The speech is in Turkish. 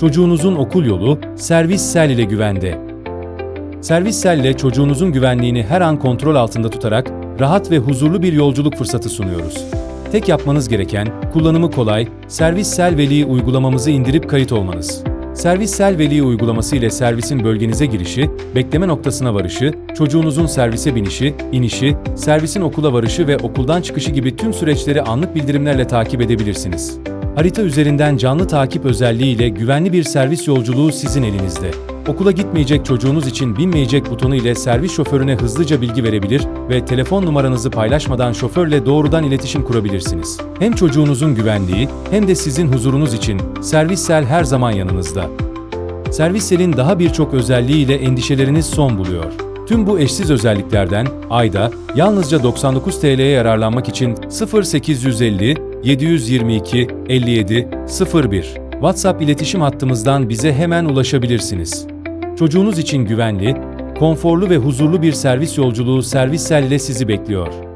Çocuğunuzun okul yolu Servissel ile güvende. Servissel ile çocuğunuzun güvenliğini her an kontrol altında tutarak rahat ve huzurlu bir yolculuk fırsatı sunuyoruz. Tek yapmanız gereken kullanımı kolay Servissel Veli uygulamamızı indirip kayıt olmanız. Servissel Veli uygulaması ile servisin bölgenize girişi, bekleme noktasına varışı, çocuğunuzun servise binişi, inişi, servisin okula varışı ve okuldan çıkışı gibi tüm süreçleri anlık bildirimlerle takip edebilirsiniz. Harita üzerinden canlı takip özelliği ile güvenli bir servis yolculuğu sizin elinizde. Okula gitmeyecek çocuğunuz için binmeyecek butonu ile servis şoförüne hızlıca bilgi verebilir ve telefon numaranızı paylaşmadan şoförle doğrudan iletişim kurabilirsiniz. Hem çocuğunuzun güvenliği hem de sizin huzurunuz için Servissel her zaman yanınızda. Servissel'in daha birçok özelliğiyle endişeleriniz son buluyor. Tüm bu eşsiz özelliklerden ayda yalnızca 99 TL'ye yararlanmak için 0850 722 57 01 WhatsApp iletişim hattımızdan bize hemen ulaşabilirsiniz. Çocuğunuz için güvenli, konforlu ve huzurlu bir servis yolculuğu Servissel ile sizi bekliyor.